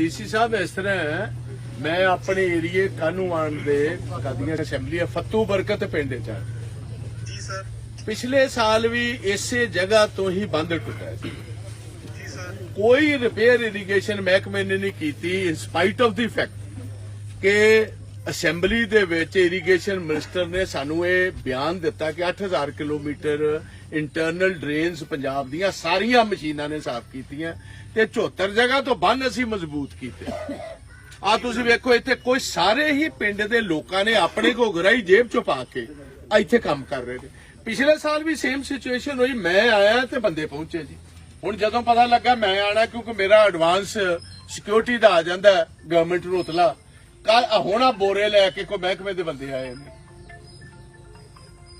DC ਸਾਹਿਬ ਇਸ ਤਰ੍ਹਾਂ ਮੈਂ ਆਪਣੇ ਏਰੀਏ ਕਾਨੂੰਵਾਨ ਦੇ ਕਦੀਆਂ ਅਸੈਂਬਲੀ ਫੱਤੂ ਬਰਕਤ ਪਿੰਡ ਚ ਆ। ਜੀ ਸਰ। ਪਿਛਲੇ ਸਾਲ ਵੀ ਇਸੇ ਜਗ੍ਹਾ ਤੋਂ ਹੀ ਬੰਦ ਟੁੱਟਾ ਸੀ। ਜੀ ਸਰ। ਕੋਈ ਰਿਪੇਅਰ ਇਰੀਗੇਸ਼ਨ ਮਹਿਕਮੇ ਨੇ ਨਹੀਂ ਕੀਤੀ in spite of the fact ਕਿ ਅਸੈਂਬਲੀ ਦੇ ਵਿੱਚ ਇਰੀਗੇਸ਼ਨ ਮਿਨਿਸਟਰ ਨੇ ਸਾਨੂੰ ਇਹ ਬਿਆਨ ਦਿੱਤਾ ਕਿ 8000 ਕਿਲੋਮੀਟਰ ਇੰਟਰਨਲ ਡਰੇਨਸ ਪੰਜਾਬ ਦੀਆਂ ਸਾਰੀਆਂ ਮਸ਼ੀਨਾਂ ਨੇ ਸਾਫ਼ ਕੀਤੀਆਂ ਤੇ 74 ਜਗ੍ਹਾ ਤੋਂ ਬੰਨ ਅਸੀਂ ਮਜ਼ਬੂਤ ਕੀਤੇ। ਆ ਤੁਸੀਂ ਵੇਖੋ, ਇੱਥੇ ਕੋਈ ਸਾਰੇ ਹੀ ਪਿੰਡ ਦੇ ਲੋਕਾਂ ਨੇ ਆਪਣੇ ਘੋਗਰਾ ਜੇਬ ਚੋਂ ਪਾ ਕੇ ਇੱਥੇ ਕੰਮ ਕਰ ਰਹੇ ਨੇ। ਪਿਛਲੇ ਸਾਲ ਵੀ ਸੇਮ ਸਿਚੁਏਸ਼ਨ ਹੋਈ, ਮੈਂ ਆਇਆ ਤੇ ਬੰਦੇ ਪਹੁੰਚੇ ਜੀ। ਹੁਣ ਜਦੋਂ ਪਤਾ ਲੱਗਾ ਮੈਂ ਆਣਾ, ਕਿਉਂਕਿ ਮੇਰਾ ਐਡਵਾਂਸ ਸਿਕਿਉਰਿਟੀ ਦਾ ਆ ਜਾਂਦਾ ਗਵਰਨਮੈਂਟ ਉਤਲਾ। ਕੱਲ ਹੁਣ ਆ ਬੋਰੇ ਲੈ ਕੇ ਕੋਈ ਮਹਿਕਮੇ ਦੇ ਬੰਦੇ ਆਏ ਨੇ।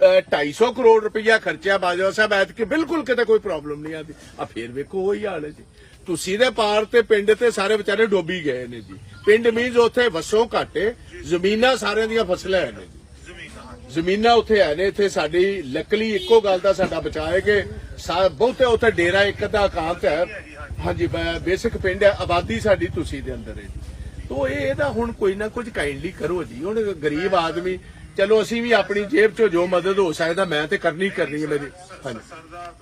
250 ਕਰੋੜ ਰੁਪਇਆ ਖਰਚਿਆ ਬਾਜਵਾ ਸਾਹਿਬ, ਐਤਕੀ ਬਿਲਕੁਲ ਕਿਤੇ ਕੋਈ ਪ੍ਰੋਬਲਮ ਨਹੀਂ ਆਦੀ। ਆ ਫੇਰ ਵੇਖੋ, ਉਹੀ ਹਾਲ ਹੈ ਜੀ। ਤੁਸੀਂ ਦੇ ਪਾਰ ਤੇ ਪਿੰਡ ਤੇ ਸਾਰੇ ਵਿਚਾਰੇ ਡੋਬੀ ਗਏ ਨੇ ਜੀ। ਪਿੰਡ ਮੀਨਸ ਉੱਥੇ ਵਸੋਂ ਘਾਟੇ ਜ਼ਮੀਨਾਂ ਸਾਰਿਆਂ ਦੀਆਂ ਫਸਲਾਂ ਨੇ ਜ਼ਮੀਨਾਂ ਉੱਥੇ ਹੈ ਨੇ, ਇੱਥੇ ਸਾਡੀ ਲੱਕਲੀ ਇੱਕੋ ਗੱਲ ਦਾ ਸਾਡਾ ਬਚਾਅ ਹੈ ਕਿ ਸਾ- ਬਹੁਤੇ ਉੱਥੇ ਡੇਰਾ ਇੱਕ ਅੱਧਾ ਇਕਾਂਤ ਹੈ ਹਾਂਜੀ ਬੇਸਿਕ ਪਿੰਡ ਹੈ ਆਬਾਦੀ ਸਾਡੀ ਤੁਸੀਂ ਦੇ ਅੰਦਰ ਹੈ ਜੀ। ਤੋ ਇਹ ਇਹਦਾ ਹੁਣ ਕੋਈ ਨਾ ਕੁਝ ਕਾਈਂਡਲੀ ਕਰੋ ਜੀ। ਹੁਣ ਗਰੀਬ ਆਦਮੀ ਚਲੋ ਅਸੀਂ ਵੀ ਆਪਣੀ ਜੇਬ ਚੋਂ ਜੋ ਮਦਦ ਹੋ ਸਕਦਾ ਮੈਂ ਤੇ ਕਰਨੀ ਕਰਨੀ ਹੈ ਮੇਰੀ। ਹਾਂਜੀ। ਸਰ ਦਾ ਅਹ,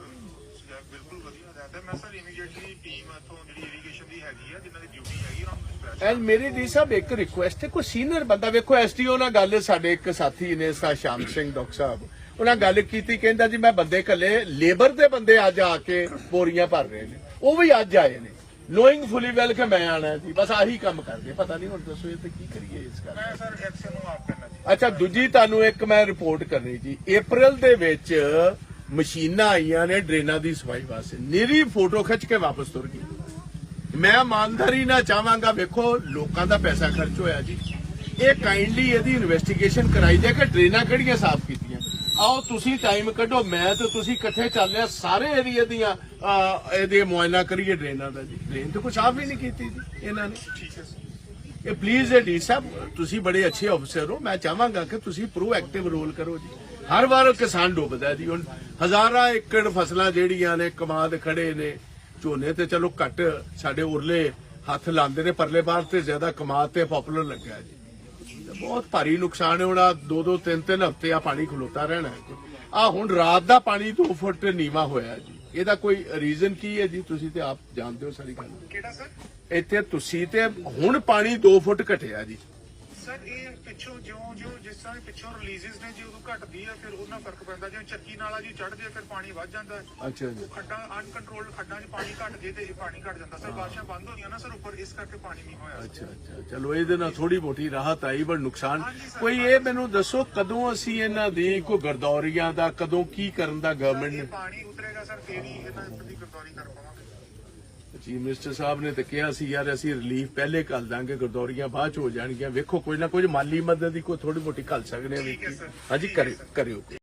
ਬਿਲਕੁਲ ਵਧੀਆ ਹਦਾਇਤ ਹੈ ਮੈਂ ਸਰ ਇਮੀਡੀਏਟਲੀ ਟੀਮ ਇਥੋਂ ਜਿਹੜੀ ਇਰੀਗੇਸ਼ਨ ਦੀ ਹੈਗੀ ਆ ਜਿਨ੍ਹਾਂ ਦੀ ਡਿਊਟੀ ਹੈਗੀ ਉਹਨਾਂ ਨੂੰ press ਐਂਡ ਮੇਰੀ ਜੀ ਸਾਹਿਬ ਇੱਕ ਰਿਕੁਐਸਟ ਹੈ ਕੋਈ ਸੀਨੀਅਰ ਬੰਦਾ ਵੇਖੋ ਐਸਟੀਓ ਨਾਲ ਗੱਲ ਸਾਡੇ ਇੱਕ ਸਾਥੀ ਨੇ ਸਾ ਸ਼ਾਮ ਸਿੰਘ ਡਾਕਟਰ ਸਾਹਿਬ ਉਹਨਾਂ ਗੱਲ ਕੀਤੀ ਕਹਿੰਦਾ ਜੀ ਮੈਂ ਬੰਦੇ ਕੱਲੇ ਲੇਬਰ ਦੇ ਬੰਦੇ ਅੱਜ ਆ ਕੇ ਬੋਰੀਆਂ ਭਰ ਰਹੇ ਨੇ। ਉਹ ਵੀ ਅੱਜ ਆਏ ਨੇ। ਨੋਇੰਗ ਫੁਲੀ ਵੈਲ ਕਿ ਮੈਂ ਆਣਾ ਜੀ ਬਸ ਆਹੀ ਕੰਮ ਕਰਦੇ ਪਤਾ ਨਹੀਂ ਹੁਣ ਦੱਸੋ ਇਹ ਤੇ ਕੀ ਕਰੀਏ ਇਸ ਗੱਲ ਮੈਂ ਸਰ ਐਕਸ਼ਨ ਨੂੰ ਆਪ ਅੱਛਾ ਦੂਜੀ ਤੁਹਾਨੂੰ ਇੱਕ ਮੈਂ ਰਿਪੋਰਟ ਕਰਨੀ ਜੀ। April ਦੇ ਵਿੱਚ ਮਸ਼ੀਨਾਂ ਆਈਆਂ ਨੇ ਡਰੇਨਾਂ ਦੀ ਸਫ਼ਾਈ ਵਾਸਤੇ। ਨਿਰੀ ਫੋਟੋ ਖਿੱਚ ਕੇ ਵਾਪਸ ਤੁਰ ਗਈ। ਮੈਂ ਇਮਾਨਦਾਰੀ ਨਾਲ ਚਾਹਾਂਗਾ ਵੇਖੋ ਲੋਕਾਂ ਦਾ ਪੈਸਾ ਖਰਚ ਹੋਇਆ ਜੀ। ਇਹ ਕਾਈਂਡਲੀ ਇਹਦੀ ਇਨਵੈਸਟੀਗੇਸ਼ਨ ਕਰਾਈ ਜਾਏ ਕਿ ਡਰੇਨਾਂ ਕਿਹੜੀਆਂ ਸਾਫ਼ ਕੀਤੀਆਂ। ਆਓ ਤੁਸੀਂ ਟਾਈਮ ਕੱਢੋ। ਮੈਂ ਤੇ ਤੁਸੀਂ ਇਕੱਠੇ ਚੱਲਿਆ ਸਾਰੇ ਏਰੀਆ ਦੀਆਂ ਅਹ, ਇਹਦੇ ਮੁਆਇਨਾ ਕਰੀਏ ਡਰੇਨਾਂ ਦਾ ਜੀ। ਡਰੇਨ ਤੇ ਕੋਈ ਸਾਫ਼ ਹੀ ਨਹੀਂ ਕੀਤੀ ਜੀ ਇਹਨਾਂ ਨੇ। ਠੀਕ ਹੈ ਇਹ ਪਲੀਜ਼ ਡੀ ਸਾਹਿਬ, ਤੁਸੀਂ ਬੜੇ ਅੱਛੇ ਅਫਸਰ ਹੋ। ਮੈਂ ਚਾਹਾਂਗਾ ਕਿ ਤੁਸੀਂ ਪ੍ਰੋਐਕਟਿਵ ਰੋਲ ਕਰੋ ਜੀ। ਹਰ ਵਾਰ ਕਿਸਾਨ ਡੁੱਬਦਾ ਜੀ। ਹੁਣ ਹਜ਼ਾਰਾਂ ਏਕੜ ਫਸਲਾਂ ਜਿਹੜੀਆਂ ਨੇ, ਕਮਾਦ ਖੜੇ ਨੇ, ਝੋਨੇ ਤੇ ਚਲੋ ਘੱਟ ਸਾਡੇ ਉਰਲੇ ਹੱਥ ਲਾਉਂਦੇ ਨੇ, ਪਰਲੇ ਬਾਹਰ ਤੇ ਜ਼ਿਆਦਾ ਕਮਾਦ ਤੇ ਪਪੂਲਰ ਲੱਗਿਆ ਜੀ। ਬਹੁਤ ਭਾਰੀ ਨੁਕਸਾਨ ਹੋਣਾ ਦੋ ਦੋ, ਤਿੰਨ ਤਿੰਨ ਹਫ਼ਤੇ ਆ ਪਾਣੀ ਖਲੋਤਾ ਰਹਿਣਾ ਆ ਹੁਣ ਰਾਤ ਦਾ ਪਾਣੀ 2 ਫੁੱਟ ਨੀਵਾ ਹੋਇਆ ਜੀ। ਇਹਦਾ ਕੋਈ ਰੀਜ਼ਨ ਕੀ ਹੈ ਜੀ? ਤੁਸੀਂ ਤੇ ਆਪ ਜਾਣਦੇ ਹੋ ਸਾਰੀ ਗੱਲ। ਕਿਹੜਾ ਸਰ? ਇੱਥੇ ਤੁਸੀਂ ਤੇ ਹੁਣ ਪਾਣੀ 2 ਫੁੱਟ ਘਟਿਆ ਜੀ। ਸਰ ਇਹ ਪਿੱਛੋਂ ਜਿਉਂ ਜਿਉਂ ਜਿਸ ਤਰ੍ਹਾਂ ਪਿੱਛੋਂ ਰਿਲੀਜ਼ਸ ਨੇ ਜੀ ਉਦੋਂ ਘਟਦੀ ਆ ਫਿਰ ਉਹਨਾਂ ਫ਼ਰਕ ਪੈਂਦਾ। ਜਿਵੇਂ ਚੱਕੀ ਨਾਲਾ ਜੀ ਚੜ੍ਹਦੇ ਆ ਫਿਰ ਪਾਣੀ ਵੱਧ ਜਾਂਦਾ ਹੈ। ਅੱਛਾ ਜੀ। ਖੱਡਾਂ ਅਨਕੰਟਰੋਲਡ ਖੱਡਾਂ 'ਚ ਪਾਣੀ ਘਟ ਜੇ ਤੇ ਇਹ ਪਾਣੀ ਘਟ ਜਾਂਦਾ। ਸਰ ਬਾਰਿਸ਼ਾਂ ਬੰਦ ਹੋਈਆਂ ਨਾ ਸਰ ਉੱਪਰ ਇਸ ਕਰਕੇ ਪਾਣੀ ਨਹੀਂ ਹੋਇਆ। ਅੱਛਾ ਅੱਛਾ ਚਲੋ ਇਹਦੇ ਨਾਲ ਥੋੜੀ ਮੋਟੀ ਰਾਹਤ ਆਈ ਪਰ ਨੁਕਸਾਨ ਕੋਈ ਇਹ ਮੈਨੂੰ ਦੱਸੋ ਕਦੋਂ ਅਸੀਂ ਇਹਨਾਂ ਦੀ ਕੋਈ ਗਰਦੌਰੀਆਂ ਦਾ ਕਦੋਂ ਕੀ ਕਰਨ ਦਾ ਗਵਰਨਮੈਂਟ ਨੇ? ਪਾਣੀ ਉਤਰੇਗਾ ਸਰ ਫੇਰ ਹੀ ਇਹਨਾਂ ਦੀ ਗਰਦੌਰੀ ਕਰ ਪਾਵਾਂਗੇ। ਚੀਫ ਮਿਨਿਸਟਰ ਸਾਹਿਬ ਨੇ ਤਾਂ ਕਿਹਾ ਸੀ ਯਾਰ ਅਸੀਂ ਰਿਲੀਫ ਪਹਿਲੇ ਕਰ ਦਾਂਗੇ ਗਰਦੌਰੀਆਂ ਬਾਅਦ ਚ ਹੋ ਜਾਣਗੀਆਂ। ਵੇਖੋ ਕੋਈ ਨਾ ਕੋਈ ਮਾਲੀ ਮਦਦ ਦੀ ਕੋਈ ਥੋੜੀ ਮੋਟੀ ਕਰ ਸਕਦੇ ਹੈ ਸਰ। ਹਾਂਜੀ ਕਰਿਓ ਕਰਿਓ।